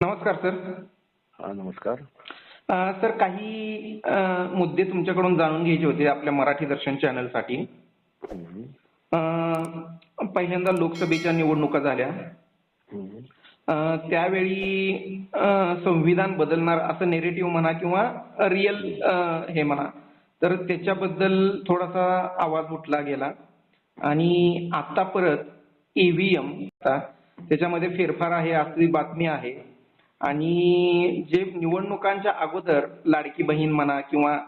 नमस्कार सर. हा नमस्कार. सर काही मुद्दे तुमच्याकडून जाणून घ्यायचे होते आपल्या मराठी दर्शन चॅनलसाठी. पहिल्यांदा लोकसभेच्या निवडणुका झाल्या. त्यावेळी संविधान बदलणार असं नेरेटिव्ह म्हणा किंवा रिअल हे म्हणा तर त्याच्याबद्दल थोडासा आवाज उठला गेला. आणि आता परत ईव्हीएम त्याच्यामध्ये फेरफार आहे अशी बातमी आहे. आणि जे निवडणुकांच्या अगोदर लाडकी बहीण म्हणा किंवा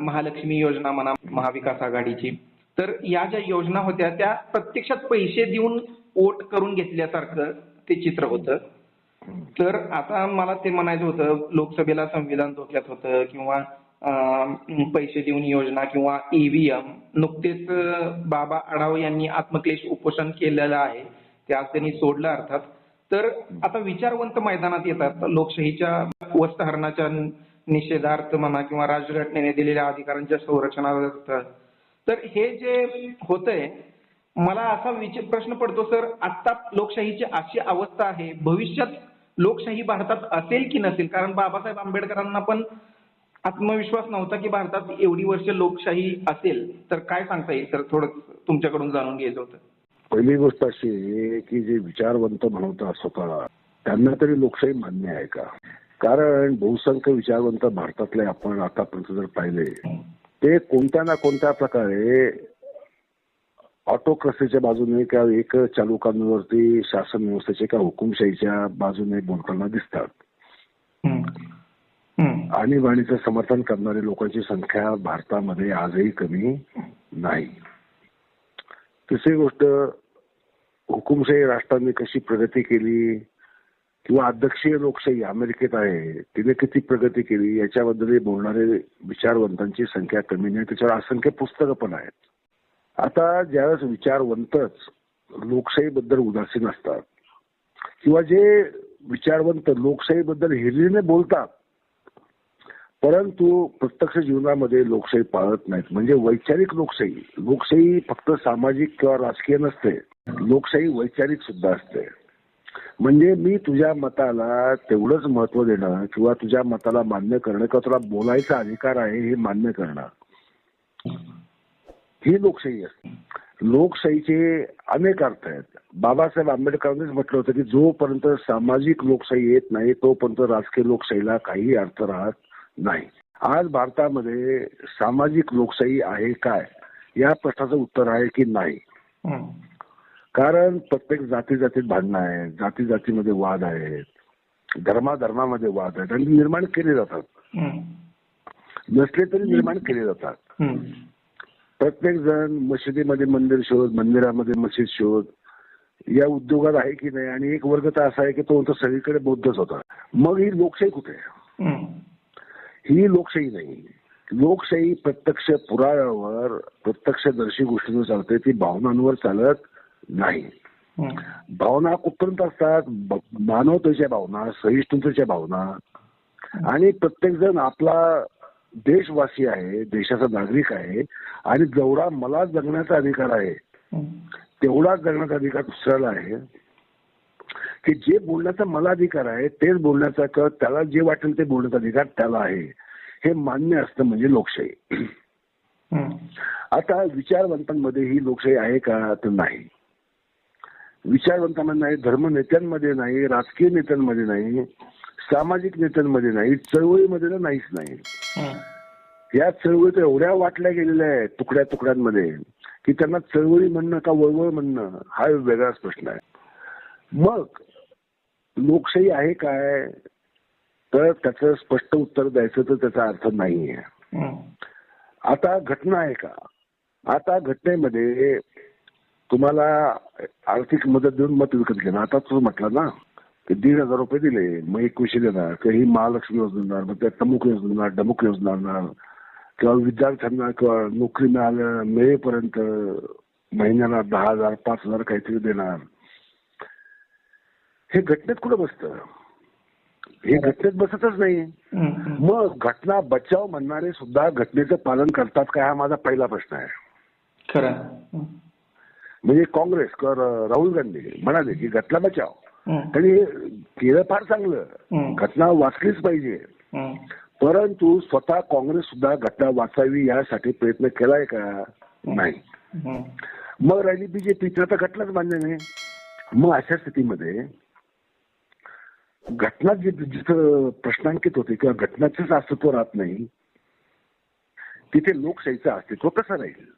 महालक्ष्मी योजना म्हणा महाविकास आघाडीची तर या ज्या योजना होत्या त्या प्रत्यक्षात पैसे देऊन वोट करून घेतल्यासारखं ते चित्र होतं. तर आता मला ते म्हणायचं होतं लोकसभेला संविधान धोक्यात होतं किंवा पैसे देऊन योजना किंवा ईव्हीएम नुकतेच बाबा आढाव यांनी आत्मक्लेश उपोषण केलेलं आहे. ते आज त्यांनी सोडलं अर्थात. तर आता विचारवंत मैदानात येतात. लोकशाहीच्या वस्त्रहरणाच्या निषेधार्थ म्हणा किंवा राजघटनेने दिलेल्या अधिकारांच्या संरक्षणार्थ तर हे जे होतंय मला असा विचार प्रश्न पडतो सर आता लोकशाहीची अशी अवस्था आहे भविष्यात लोकशाही भारतात असेल की नसेल? कारण बाबासाहेब आंबेडकरांना पण आत्मविश्वास नव्हता की भारतात एवढी वर्ष लोकशाही असेल. तर काय सांगता येईल? सर थोडं तुमच्याकडून जाणून घ्यायचं होतं. पहिली गोष्ट अशी आहे की जे विचारवंत म्हणवतात स्वतःला त्यांना तरी लोकशाही मान्य आहे का? कारण बहुसंख्य विचारवंत भारतातले आपण आतापर्यंत जर पाहिले ते कोणत्या ना कोणत्या प्रकारे ऑटोक्रसीच्या बाजूने किंवा एक चालुकांवरती शासन व्यवस्थेच्या किंवा हुकुमशाहीच्या बाजूने बोलताना दिसतात. आणीबाणीचं समर्थन करणारे लोकांची संख्या भारतामध्ये आजही कमी नाही. तिसरी गोष्ट हुकुमशाही राष्ट्रांनी कशी प्रगती केली किंवा अध्यक्षीय लोकशाही अमेरिकेत आहे तिने किती प्रगती केली याच्याबद्दल बोलणारे विचारवंतांची संख्या कमी नाही त्याच्यावर असंख्य पुस्तकं पण आहेत. आता ज्यावेळेस विचारवंतच लोकशाहीबद्दल उदासीन असतात किंवा जे विचारवंत लोकशाहीबद्दल हिरीने बोलतात परंतु प्रत्यक्ष जीवनामध्ये लोकशाही पाळत नाहीत. म्हणजे वैचारिक लोकशाही. लोकशाही फक्त सामाजिक किंवा राजकीय नसते. लोकशाही वैचारिक सुद्धा असते. म्हणजे मी तुझ्या मताला तेवढंच महत्त्व देणं किंवा तुझ्या मताला मान्य करणं किंवा तुला बोलायचा अधिकार आहे हे मान्य करणं ही लोकशाही असते. लोकशाहीचे अनेक अर्थ आहेत. बाबासाहेब आंबेडकरांनीच म्हटलं होतं की जोपर्यंत सामाजिक लोकशाही येत नाही तोपर्यंत राजकीय लोकशाहीला काही अर्थ राहत नाही आज भारतामध्ये सामाजिक लोकशाही आहे काय या प्रश्नाचं उत्तर आहे की नाही. कारण प्रत्येक जाती जातीत भांडणं आहेत जाती जातीमध्ये वाद आहेत धर्माधर्मामध्ये वाद आहेत आणि निर्माण केले जातात. नसले तरी निर्माण केले जातात. प्रत्येक जण मशिदीमध्ये मंदिर शोध मंदिरामध्ये मशीद शोध या उद्योगात आहे की नाही आणि एक वर्ग तर असा आहे की तो म्हणतो सगळीकडे बौद्धच होता मग ही लोकशाही कुठे आहे? ही लोकशाही नाही. लोकशाही प्रत्यक्ष पुराव्यावर प्रत्यक्षदर्शी गोष्टींवर चालते ती भावनांवर चालत नाही. भावना कुठपर्यंत असतात? मानवतेच्या भावना सहिष्णुतेच्या भावना. आणि प्रत्येक जण आपला देशवासी आहे देशाचा नागरिक आहे आणि जेवढा मला जगण्याचा अधिकार आहे. तेवढाच जगण्याचा अधिकार दुसऱ्याला आहे. की जे बोलण्याचा मला अधिकार आहे तेच बोलण्याचा किंवा त्याला जे वाटेल ते बोलण्याचा अधिकार त्याला आहे. हे मान्य असतं म्हणजे लोकशाही. आता विचारवंतांमध्ये ही लोकशाही आहे का तर नाही. विचारवंतांमध्ये नाही धर्मनेत्यांमध्ये नाही राजकीय नेत्यांमध्ये नाही सामाजिक नेत्यांमध्ये नाही चळवळीमध्ये तर नाहीच नाही. या चळवळी तर एवढ्या वाटल्या गेलेल्या आहेत तुकड्या तुकड्यांमध्ये की त्यांना चळवळी म्हणणं का वळवळ म्हणणं हा वेगळाच प्रश्न आहे. मग लोकशाही आहे काय? तर त्याचं स्पष्ट उत्तर द्यायचं तर त्याचा अर्थ नाहीये. आता घटना आहे का? आता घटनेमध्ये तुम्हाला आर्थिक मदत देऊन मत विकत घेणं. आता तू म्हटलं ना की दीड हजार रुपये दिले मग एकवीसशे देणार ही महालक्ष्मी योजना देणार मग त्या टमुक योजना डमुक योजना देणार किंवा विद्यार्थ्यांना किंवा नोकरी मिळाल्या मिळेपर्यंत महिन्याला दहा हजार पाच हजार काहीतरी देणार. हे घटनेत कुठं बसतं हे घटनेत बसतच नाही. मग घटना बचाव म्हणणारे सुद्धा घटनेचं पालन करतात का हा माझा पहिला प्रश्न आहे खरं. म्हणजे काँग्रेस राहुल गांधी म्हणाले की घटना बचाव. त्यांनी केलं फार चांगलं. घटना वाचलीच पाहिजे. परंतु स्वतः काँग्रेस सुद्धा घटना वाचावी यासाठी प्रयत्न केलाय का नाही. मग राहिली बीजेपी तर घटनाच मान्य नाही मग अशा स्थितीमध्ये घटना जि- जिथं प्रश्नांकित होते किंवा घटनाचंच अस्तित्व राहत नाही तिथे लोकशाहीचं अस्तित्व कसं राहील.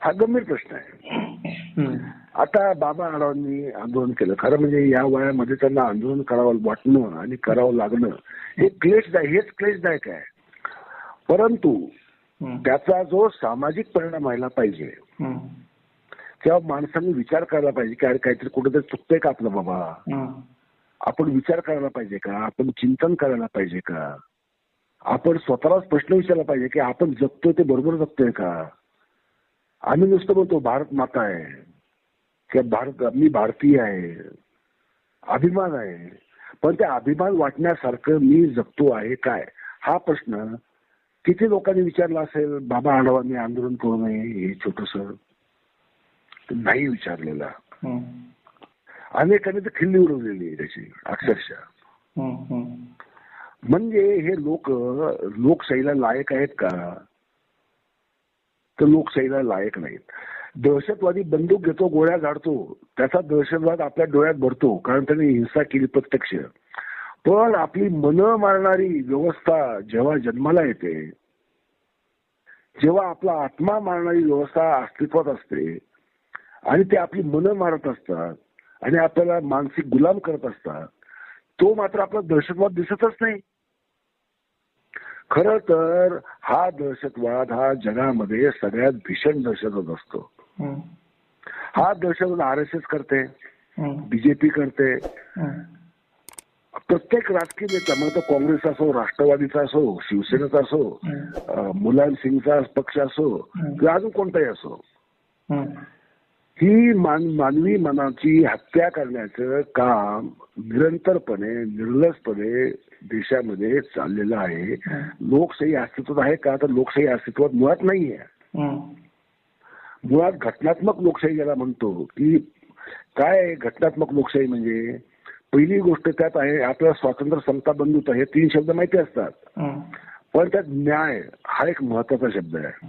हा गंभीर प्रश्न आहे. आता बाबा आढावांनी आंदोलन केलं खरं म्हणजे या वयामध्ये त्यांना आंदोलन करावं वाटणं आणि करावं लागणं हे क्लेशदायक हेच क्लेशदायक आहे परंतु. त्याचा जो सामाजिक परिणाम व्हायला पाहिजे. तेव्हा माणसांनी विचार करायला पाहिजे की अरे काहीतरी कुठेतरी चुकतंय का आपलं बाबा. आपण विचार करायला पाहिजे का? आपण चिंतन करायला पाहिजे का? आपण स्वतःलाच प्रश्न विचारला पाहिजे की आपण जगतोय ते बरोबर जगतोय का? आम्ही नुसतं बोलतो भारत माता आहे. किंवा भारत मी भारतीय आहे. अभिमान आहे. पण ते अभिमान वाटण्यासारखं मी जगतो आहे काय? हा प्रश्न किती लोकांनी विचारला असेल? बाबा आढावांनी आंदोलन करू नये हे छोटस. नाही विचारलेला. अनेकांनी तर खिल्ली उडवलेली आहे त्याची अक्षरशः. म्हणजे हे लोक लोकशाहीला लायक आहेत का? तर लोकशाहीला लायक नाहीत. दहशतवादी बंदूक घेतो गोळ्या झाडतो. त्याचा दहशतवाद आपल्या डोळ्यात भरतो कारण त्याने हिंसा केली प्रत्यक्ष. पण आपली मन मारणारी व्यवस्था जेव्हा जन्माला येते जेव्हा आपला आत्मा मारणारी व्यवस्था अस्तित्वात असते आणि ते आपली मनं मारत असतात आणि आपल्याला मानसिक गुलाम करत असतात तो मात्र आपला दहशतवाद दिसतच नाही खर तर हा दहशतवाद हा जगामध्ये सगळ्यात भीषण दहशतवाद असतो. हा दहशतवाद आर एस एस करते. बीजेपी करते. प्रत्येक राजकीय नेता मग तो काँग्रेस असो राष्ट्रवादीचा असो शिवसेनेचा असो मुलायम सिंगचा पक्ष असो. किंवा अजून कोणताही असो. ही मान मानवी मनाची हत्या करण्याचं काम निरंतरपणे निर्लसपणे देशामध्ये चाललेलं आहे. लोकशाही अस्तित्वात आहे का? तर लोकशाही अस्तित्वात मुळात नाहीये. हम्म. मुळात घटनात्मक लोकशाही ज्याला म्हणतो की काय आहे घटनात्मक लोकशाही म्हणजे? पहिली गोष्ट त्यात आहे आपल्याला स्वातंत्र्य समता बंधुता हे तीन शब्द माहिती असतात. पण त्यात न्याय हा एक महत्त्वाचा शब्द आहे.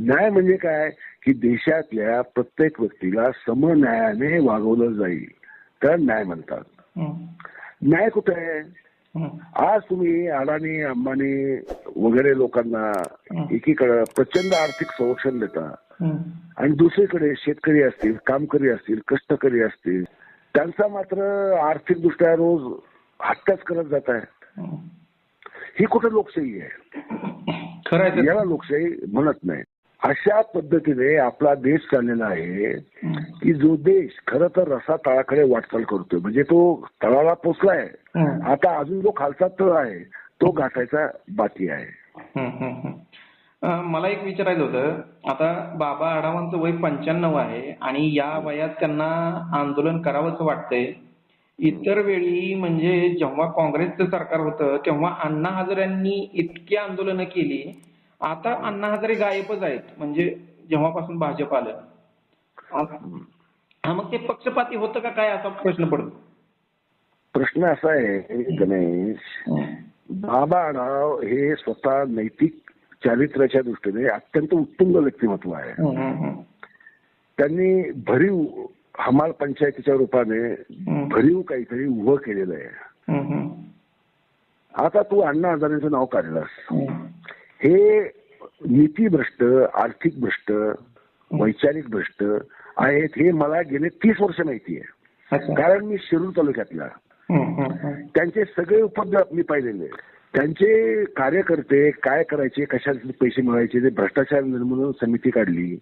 न्याय म्हणजे काय की देशातल्या प्रत्येक व्यक्तीला समन्यायाने वागवलं जाईल त्याला न्याय म्हणतात. न्याय कुठे आहे. आज तुम्ही अडाणी अंबानी वगैरे लोकांना. एकीकडे प्रचंड आर्थिक संरक्षण देता. आणि दुसरीकडे शेतकरी असतील कामकरी असतील कष्टकरी असतील त्यांचा मात्र आर्थिकदृष्ट्या रोज हत्याच करत जात आहे. ही कुठे लोकशाही आहे खरं. याला लोकशाही म्हणत नाही अशा पद्धतीने आपला देश चाललेला आहे. की जो देश खरं तर रसा तळाकडे वाटचाल करतोय म्हणजे तो तळाला पोचलाय. आता अजून जो खालचा तळ आहे तो गाठायचा बाकी आहे मला एक विचारायचं होतं आता बाबा आढावांचं वय पंच्याण्णव आहे आणि या वयात त्यांना आंदोलन करावंच वाटतंय इतर वेळी म्हणजे जेव्हा काँग्रेसचं सरकार होतं तेव्हा अण्णा हजारेंनी इतकी आंदोलनं केली. आता अण्णा हजारे गायबच आहेत. म्हणजे जेव्हापासून भाजप आलं. हा मग ते पक्षपाती होतं का काय असा प्रश्न पडतो? प्रश्न असा आहे गणेश बाबा आढाव हे स्वतः नैतिक चारित्र्याच्या दृष्टीने अत्यंत उत्तुंग व्यक्तिमत्व आहे. त्यांनी भरीव हमाल पंचायतीच्या रूपाने. भरीव काहीतरी उभं केलेलं आहे आता तू अण्णा हजारेचं नाव काढलास हम्म. हे नीतीभ्रष्ट आर्थिक भ्रष्ट वैचारिक भ्रष्ट आहेत हे मला गेले तीस वर्ष माहिती आहे. कारण मी शिरूर तालुक्यातला. त्यांचे सगळे उपद्रव मी पाहिलेले. त्यांचे कार्यकर्ते काय करायचे कशाचे पैसे मिळवायचे ते भ्रष्टाचार निर्मूलन समिती काढली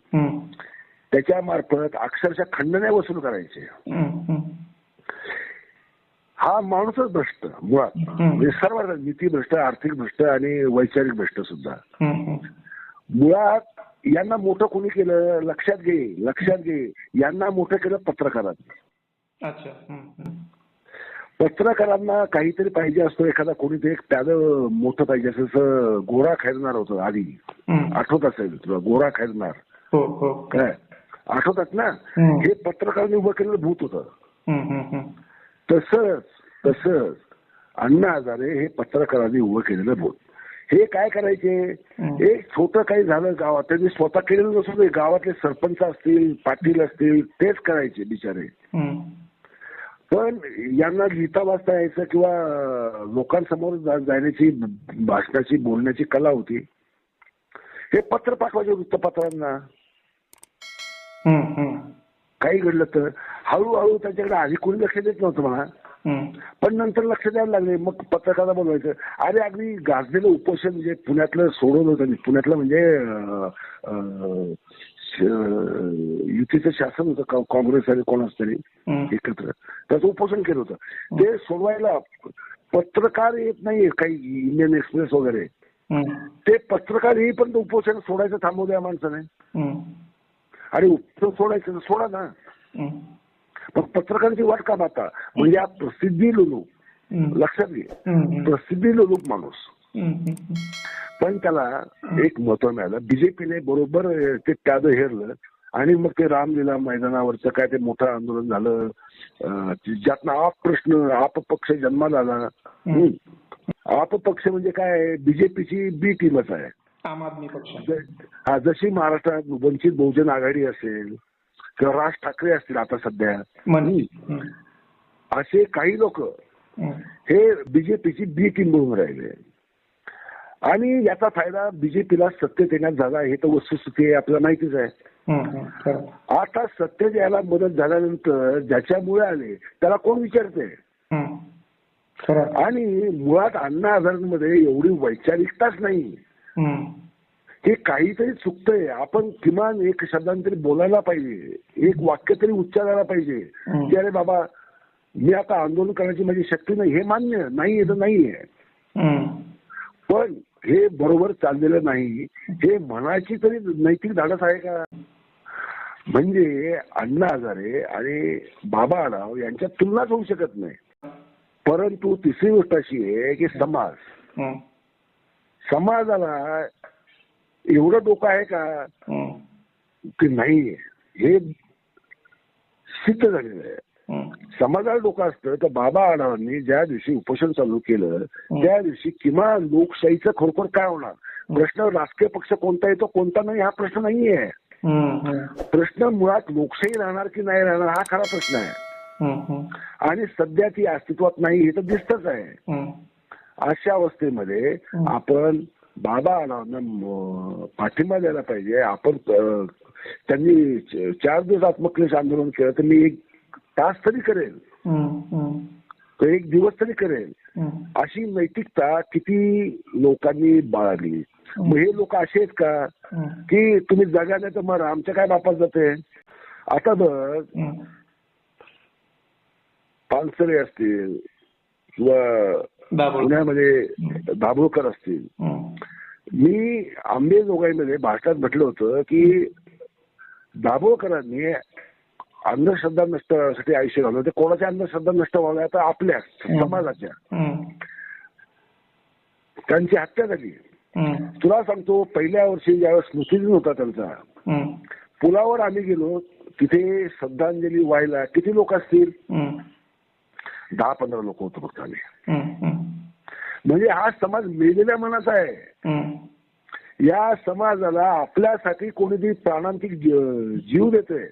हम्म, त्याच्या मार्फत अक्षरशः खंडण्या वसूल करायचे. हा माणूसच भ्रष्ट मुळात. म्हणजे सर्व नीती भ्रष्ट आर्थिक भ्रष्ट आणि वैचारिक भ्रष्ट सुद्धा. मुळात यांना मोठं कोणी केलं? लक्षात घे लक्षात घे. यांना मोठं केलं पत्रकारांनी. पत्रकारांना काहीतरी पाहिजे असतो. एखादा कोणीतरी एक त्यानं मोठं पाहिजे असं जसं गोरा खैरणार होतं आधी. आठवत असेल तुला? गोरा खैरणार हो हो. काय? आठवतात ना. हे पत्रकारांनी उभं केलेलं भूत होतं. तसंच तसंच अण्णा हजारे हे पत्रकारांनी उभं केलेलं बोल हे काय करायचे. एक छोटं काही झालं गावात त्यांनी स्वतः केलेलं नसून गावातले सरपंच असतील पाटील असतील तेच करायचे बिचारे. पण यांना लिहिता वाचता यायचं किंवा लोकांसमोर जाण्याची भाषणाची बोलण्याची कला होती हे पत्र पाठवायचे वृत्तपत्रांना. काही घडलं तर हळूहळू त्यांच्याकडे आधी कोणी लक्ष देत नव्हतं म्हणा. हम्म. पण नंतर लक्ष द्यायला लागले. मग पत्रकारांना बोलवायचं. अरे अगदी गाजलेलं उपोषण म्हणजे पुण्यातलं सोडवलं होतं. पुण्यातलं म्हणजे युतीचं शासन होतं काँग्रेस आणि कोण तरी. एकत्र. त्याचं उपोषण केलं होतं. ते सोडवायला पत्रकार येत नाही काही इंडियन एक्सप्रेस वगैरे. ते पत्रकार येईपर्यंत उपोषण सोडायचं थांबवलं या माणसाने. आणि उपोषण सोडायचं सोडा ना. पण पत्रकारांची वाट का पाहता? म्हणजे हा प्रसिद्धी लोलू हम्म. लक्षात घे. प्रसिद्धी लोलूप माणूस. पण त्याला एक महत्त्व मिळालं. बीजेपीने बरोबर ते त्याद हेरलं. आणि मग ते रामलीला मैदानावरचं काय ते मोठं आंदोलन झालं. ज्यातनं आप प्रश्न आप पक्ष जन्माला आला. आप पक्ष म्हणजे काय? बीजेपीची बी टीमच आहे. आम आदमी पक्ष जशी महाराष्ट्रात वंचित बहुजन आघाडी असेल किंवा राज ठाकरे असतील आता सध्या. असे काही लोक. हे बीजेपीची बी टीम म्हणून राहिले आणि याचा फायदा बीजेपीला सत्तेत येण्यात झाला हे तर वस्तुस्थिती आहे आपल्याला माहितीच आहे. आता सत्तेत यायला मदत झाल्यानंतर ज्याच्यामुळे आले त्याला कोण विचारते. आणि मुळात अण्णा हजारांमध्ये एवढी वैचारिकताच नाही. हे काहीतरी चुकतंय. आपण किमान एक शब्दांत तरी बोलायला पाहिजे. एक वाक्य तरी उच्चारायला पाहिजे. की अरे बाबा मी आता आंदोलन करण्याची माझी शक्ती नाही हे मान्य नाही तर नाहीये. पण हे बरोबर चाललेलं नाही. हे म्हणायची तरी नैतिक धाडस आहे का? म्हणजे अण्णा हजारे आणि बाबा आढाव यांच्यात तुलनाच होऊ शकत नाही. परंतु तिसरी गोष्ट अशी आहे की समाज. समाजाला एवढं डोकं आहे का. की नाही हे सिद्ध झालेलं आहे. समाजाला डोकं असतं तर बाबा आढावांनी ज्या दिवशी उपोषण चालू केलं त्या दिवशी किमान लोकशाहीचं खरोखर काय होणार प्रश्न राजकीय पक्ष कोणता येतो कोणता नाही हा प्रश्न नाहीये. प्रश्न मुळात लोकशाही राहणार की नाही राहणार हा खरा प्रश्न आहे. आणि सध्या ती अस्तित्वात नाही हे तर दिसतच आहे. अशा अवस्थेमध्ये. आपण बाबा पाठिंबा द्यायला पाहिजे आपण त्यांनी चार दिवस आत्मक्लेश आंदोलन केलं तर मी एक तास तरी करेल. तर एक दिवस तरी करेल. अशी नैतिकता किती लोकांनी बाळगली मग हे लोक असे आहेत का. की तुम्ही जगा नाही तर मग आमच्या काय बापात जाते आता बघ. पानसरे असतील किंवा. पुण्यामध्ये दाभोळकर असतील. मी आंबेजोगाईमध्ये भाषणात म्हटलं होतं की दाभोळकरांनी अंधश्रद्धा नष्टसाठी आयुष्य घालवलं ते कोणाच्या अंधश्रद्धा नष्ट व्हाव्या तर आपल्या समाजाच्या. त्यांची हत्या झाली. तुला सांगतो पहिल्या वर्षी ज्यावेळेस स्मृतिदिन होता त्यांचा. पुलावर आम्ही गेलो तिथे श्रद्धांजली व्हायला किती लोक असतील. दहा पंधरा लोक होतो फक्त आम्ही. म्हणजे हा समाज मेलेल्या मनाचा आहे. या समाजाला आपल्यासाठी कोणीतरी प्राणांतिक जीव देतोय.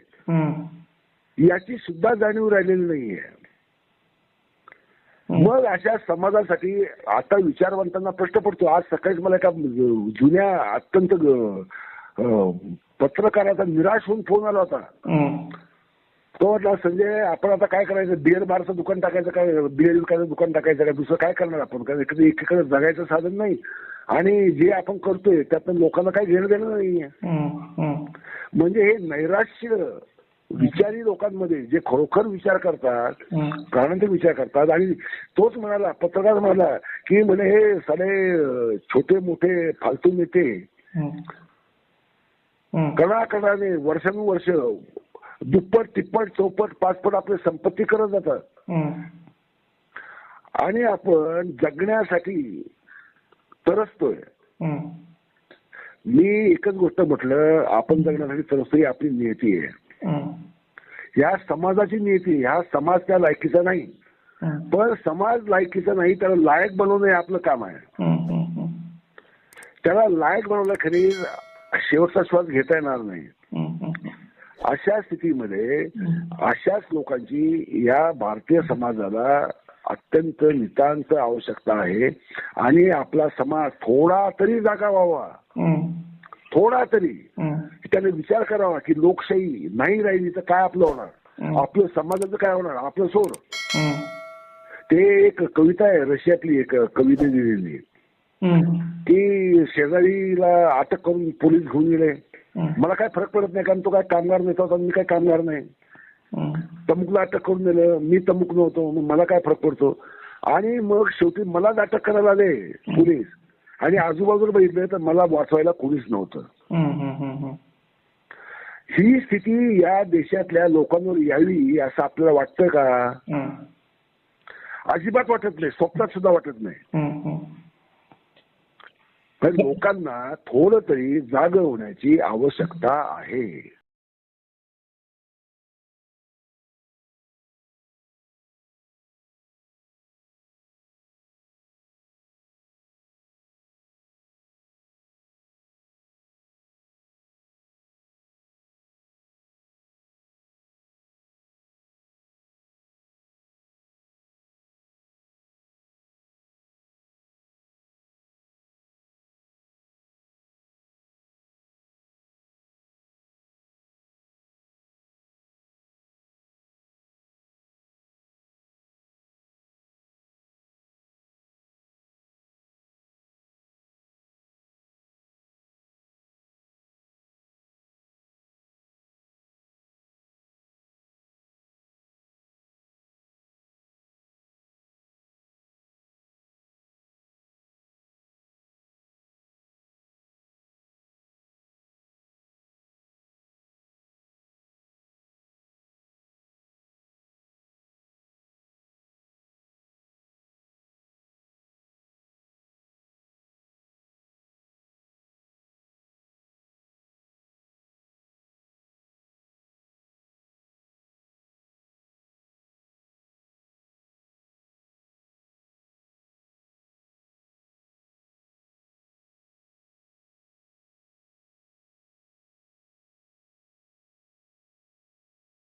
याची सुद्धा जाणीव राहिलेली नाहीये मग अशा समाजासाठी आता विचारवंतांना प्रश्न पडतो आज सकाळीच मला एका जुन्या अत्यंत पत्रकाराचा निराश होऊन फोन आला होता. तो म्हटला संजय आपण आता काय करायचं? बिअर बारचं दुकान टाकायचं काय? बिअर विकायचं दुकान टाकायचं काय? दुसरं काय करणार आपण? कारण एकीकडे एकीकडे जगायचं साधन नाही. आणि जे आपण करतोय त्यातनं लोकांना काही घेणं देणं नाहीये. म्हणजे हे नैराश्य विचारी लोकांमध्ये जे खरोखर विचार करतात. प्राणांतिक विचार करतात आणि तोच म्हणाला पत्रकार म्हणाला की म्हणे हे साडे अं, छोटे मोठे फालतू नेते. कणाकणाने वर्षानुवर्ष दुप्पट तिप्पट चौपट पाचपट आपली संपत्ती करत जातात. आणि आपण जगण्यासाठी तरसतोय. मी एकच गोष्ट म्हटलं आपण जगण्यासाठी तरसतो ही आपली नियती आहे हम्म. या समाजाची नियती ह्या समाज त्या लायकीचा नाही. पण समाज लायकीचा नाही त्याला लायक बनवणं हे आपलं काम आहे. त्याला लायक बनवलं खरी शेवटचा श्वास घेता येणार नाही. अशा स्थितीमध्ये अशाच लोकांची या भारतीय समाजाला अत्यंत नितांत आवश्यकता आहे आणि आपला समाज थोडा तरी जागा व्हावा थोडा तरी. त्याने विचार करावा की लोकशाही नाही राहिली तर काय आपलं होणार. आपलं समाजाचं काय होणार आपलं सोड. ते एक कविता आहे रशियातली एक कविता दिलेली. की शेजारीला अटक करून पोलीस घेऊन गेले. मला काय फरक पडत नाही कारण तो काय कामगार नेता होता मी काय कामगार नाही. तमुकला अटक करून दिलं मी तमुक नव्हतो मला काय फरक पडतो? आणि मग शेवटी मलाच अटक करायला आले पोलीस आणि आजूबाजूला बघितलं तर मला वाचवायला कोणीच नव्हतं. ही स्थिती या देशातल्या लोकांवर यावी असं आपल्याला वाटतं का. अजिबात वाटत नाही स्वप्नात सुद्धा वाटत नाही. तर लोकांना थोडं तरी जाग होण्याची आवश्यकता आहे.